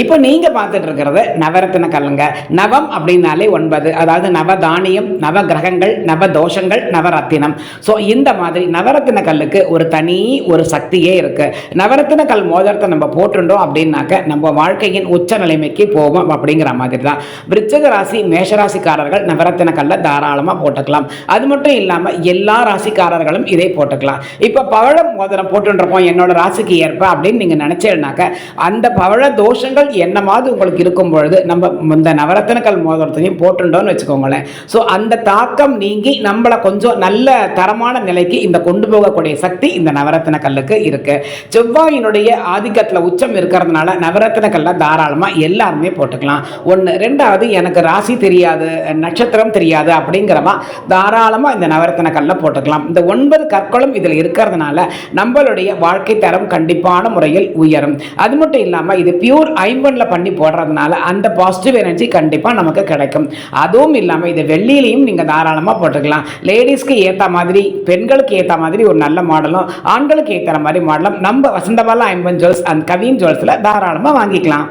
இப்போ நீங்கள் பார்த்துட்டு இருக்கிறது நவரத்தின கல்லுங்க. நவம் அப்படின்னாலே ஒன்பது. அதாவது நவதானியம் நவ கிரகங்கள் நவ தோஷங்கள் நவரத்தினம். ஸோ இந்த மாதிரி நவரத்தின கல்லுக்கு ஒரு தனி ஒரு சக்தியே இருக்கு. நவரத்தின கல் மோதிரத்தை நம்ம போட்டுட்டோம் அப்படின்னாக்க நம்ம வாழ்க்கையின் உச்ச நிலைமைக்கு போவோம் அப்படிங்கிற மாதிரி தான். விருச்சக ராசி மேஷராசிக்காரர்கள் நவரத்தின கல்லை தாராளமாக போட்டுக்கலாம். அது மட்டும் இல்லாமல் எல்லா ராசிக்காரர்களும் இதை போட்டுக்கலாம். இப்போ பவழ மோதிரம் போட்டுருப்போம் என்னோட ராசிக்கு ஏற்ப அப்படின்னு நீங்கள் நினச்சேன்னாக்க அந்த பவழ தோஷங்கள் என்னமாவது உங்களுக்கு இருக்கும் பொழுது நம்ம இந்த நவரத்தினக்கல் மோதிரத்தையும் போட்டுட்டோம்னு வச்சுக்கோங்களேன். ஸோ அந்த தாக்கம் நீங்கி நம்மளை கொஞ்சம் நல்ல தரமான நிலைக்கு இந்த கொண்டு போகக்கூடிய சக்தி இந்த நவரத்தின கல்லுக்கு இருக்கு. செவ்வாயினுடைய ஆதிக்கத்தில் உச்சம் இருக்கிறதுனால நவரத்தின கல்லை தாராளமாக எல்லாருமே போட்டுக்கலாம். ஒன்று ரெண்டாவது எனக்கு ராசி தெரியாது நட்சத்திரம் தெரியாது அப்படிங்கிறவா தாராளமாக இந்த நவரத்தின கல்லை போட்டுக்கலாம். இந்த ஒன்பது கற்களும் இதில் இருக்கிறதுனால நம்மளுடைய வாழ்க்கை தரம் கண்டிப்பான முறையில் உயரும். அது மட்டும் இல்லாமல் இது பியூர் ஐம்பனில் பண்ணி போடுறதுனால அந்த பாசிட்டிவ் எனர்ஜி கண்டிப்பாக நமக்கு கிடைக்கும். அதுவும் இல்லாமல் இது வெள்ளியிலையும் நீங்கள் தாராளமாக போட்டுக்கலாம். லேடிஸ்க்கு ஏற்ற மாதிரி பெண்களுக்கு ஏற்ற மாதிரி ஒரு நல்ல மாடலும் ஆண்களுக்கு ஏற்ற மாதிரி மாடலும் நம்ம வசந்தபால ஐம்பன் ஜுவல்ஸ் அந்த கவின் ஜுவல்ஸில் தாராளமாக வாங்கிக்கலாம்.